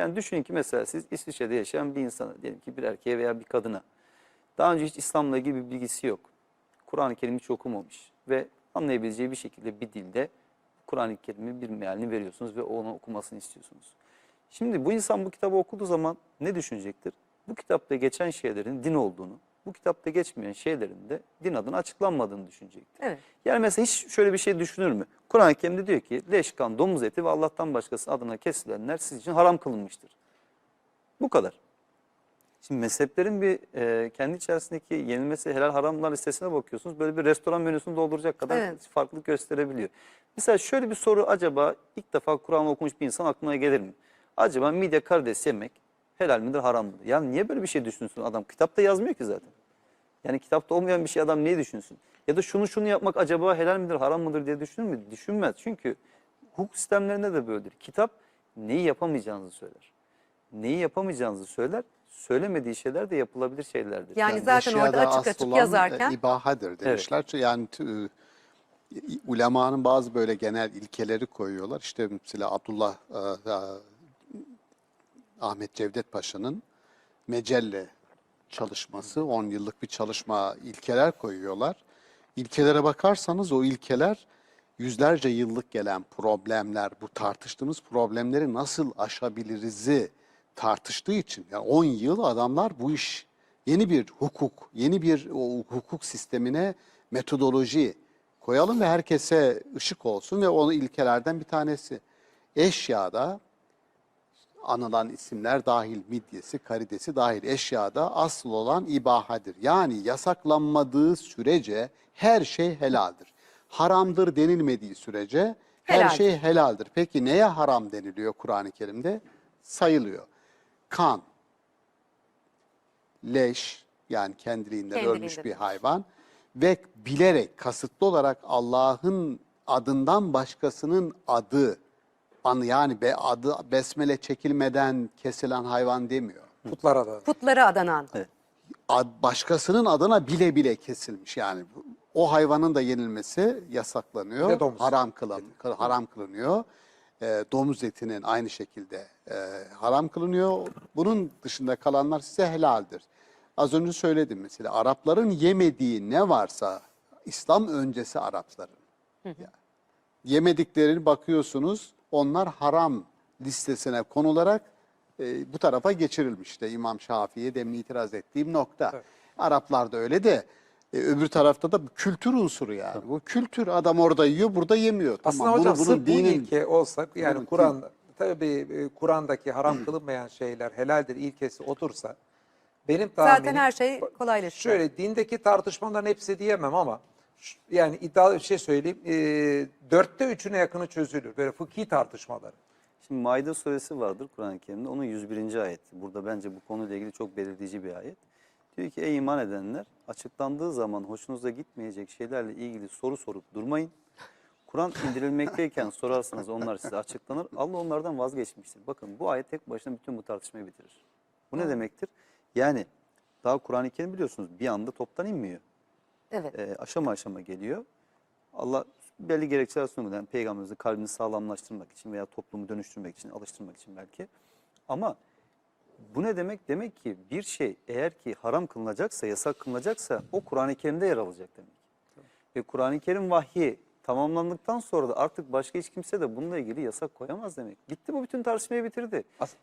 Yani düşünün ki mesela siz İsviçre'de yaşayan bir insana, diyelim ki bir erkeğe veya bir kadına. Daha önce hiç İslam'la ilgili bir bilgisi yok. Kur'an-ı Kerim hiç okumamış ve anlayabileceği bir şekilde bir dilde Kur'an-ı Kerim'in bir mealini veriyorsunuz ve onu okumasını istiyorsunuz. Şimdi bu insan bu kitabı okuduğu zaman ne düşünecektir? Bu kitapta geçen şeylerin din olduğunu, bu kitapta geçmeyen şeylerin de din adına açıklanmadığını düşünecektir. Evet. Yani mesela hiç şöyle bir şey düşünür mü? Kur'an-ı Kerim'de diyor ki leş, kan, domuz eti ve Allah'tan başkası adına kesilenler siz için haram kılınmıştır. Bu kadar. Şimdi mezheplerin bir e, kendi içerisindeki yenilmesi helal haramlar listesine bakıyorsunuz. Böyle bir restoran menüsünü dolduracak kadar Evet. farklılık gösterebiliyor. Mesela şöyle bir soru acaba ilk defa Kur'an okumuş bir insan aklına gelir mi? Acaba midye karides yemek helal midir haram mıdır? Yani niye böyle bir şey düşünsün adam? Kitapta yazmıyor ki zaten. Yani kitapta olmayan bir şey adam niye düşünsün? Ya da şunu şunu yapmak acaba helal midir haram mıdır diye düşünür mü? Düşünmez. Çünkü hukuk sistemlerinde de böyledir. Kitap neyi yapamayacağınızı söyler. Neyi yapamayacağınızı söyler. Söylemediği şeyler de yapılabilir şeylerdir. Yani zaten orada açık açık olan, yazarken- e, ibahadır demişler. Yani t- e, ulemanın bazı böyle genel ilkeleri koyuyorlar. İşte mesela Abdullah e, e, Ahmet Cevdet Paşa'nın Mecelle çalışması, 10 yıllık bir çalışma ilkeler koyuyorlar. İlkelere bakarsanız o ilkeler yüzlerce yıllık gelen problemler, bu tartıştığımız problemleri nasıl aşabiliriz'i tartıştığı için. Yani 10 yıl adamlar bu iş yeni bir hukuk, yeni bir o hukuk sistemine metodoloji koyalım ve herkese ışık olsun ve onu ilkelerden bir tanesi. Eşyada anılan isimler dahil midyesi, karidesi dahil eşyada asıl olan ibahadır. Yani yasaklanmadığı sürece her şey helaldir. Haramdır denilmediği sürece her Helaldir. şey helaldir. Peki neye haram deniliyor Kur'an-ı Kerim'de? Sayılıyor. Kan, leş yani kendiliğinden, Kendiliğinden ölmüş bir hayvan ve bilerek kasıtlı olarak Allah'ın adından başkasının adı an yani be, adı besmele çekilmeden kesilen hayvan demiyor. Putlara da. putları adanan. Ad, başkasının adına bile bile kesilmiş yani. O hayvanın da yenilmesi yasaklanıyor. Ve domuz. Haram kılan kı- haram kılınıyor. Ee, domuz etinin aynı şekilde e, haram kılınıyor. Bunun dışında kalanlar size helaldir. Az önce söyledim mesela Arapların yemediği ne varsa İslam öncesi Arapların. Yemediklerini bakıyorsunuz onlar haram listesine konularak e, bu tarafa geçirilmiş. İşte İmam Şafii'ye demin itiraz ettiğim nokta. Araplar da öyle de e, öbür tarafta da bir kültür unsuru yani. Bu kültür adam orada yiyor burada yemiyor. Aslında tamam, hocam bunu, sırf bunun bu dinin ilke olsa yani Kur'an tabii e, Kur'an'daki haram kılınmayan şeyler helaldir ilkesi otursa benim tahminim Zaten her şey kolaylaşıyor. şöyle dindeki tartışmaların hepsi diyemem ama yani iddialı bir şey söyleyeyim e, dörtte üçüne yakını çözülür böyle fıkhi tartışmaları. Şimdi Maide suresi vardır Kur'an-ı Kerim'de. Onun 101. ayet. Burada bence bu konuyla ilgili çok belirleyici bir ayet. Diyor ki ey iman edenler açıklandığı zaman hoşunuza gitmeyecek şeylerle ilgili soru sorup durmayın. Kur'an indirilmekteyken sorarsanız onlar size açıklanır. Allah onlardan vazgeçmiştir. Bakın bu ayet tek başına bütün bu tartışmayı bitirir. Bu ne demektir? Yani daha Kur'an-ı Kerim biliyorsunuz bir anda toptan inmiyor. Evet. e, aşama aşama geliyor. Allah belli gerekçeler. Yani peygamberimizin kalbini sağlamlaştırmak için veya toplumu dönüştürmek için, alıştırmak için belki. Ama bu ne demek? Demek ki bir şey eğer ki haram kılınacaksa, yasak kılınacaksa o Kur'an-ı Kerim'de yer alacak demek. Ve Kur'an-ı Kerim vahyi tamamlandıktan sonra da artık başka hiç kimse de bununla ilgili yasak koyamaz demek. Bitti bu bütün tartışmayı bitirdi. As-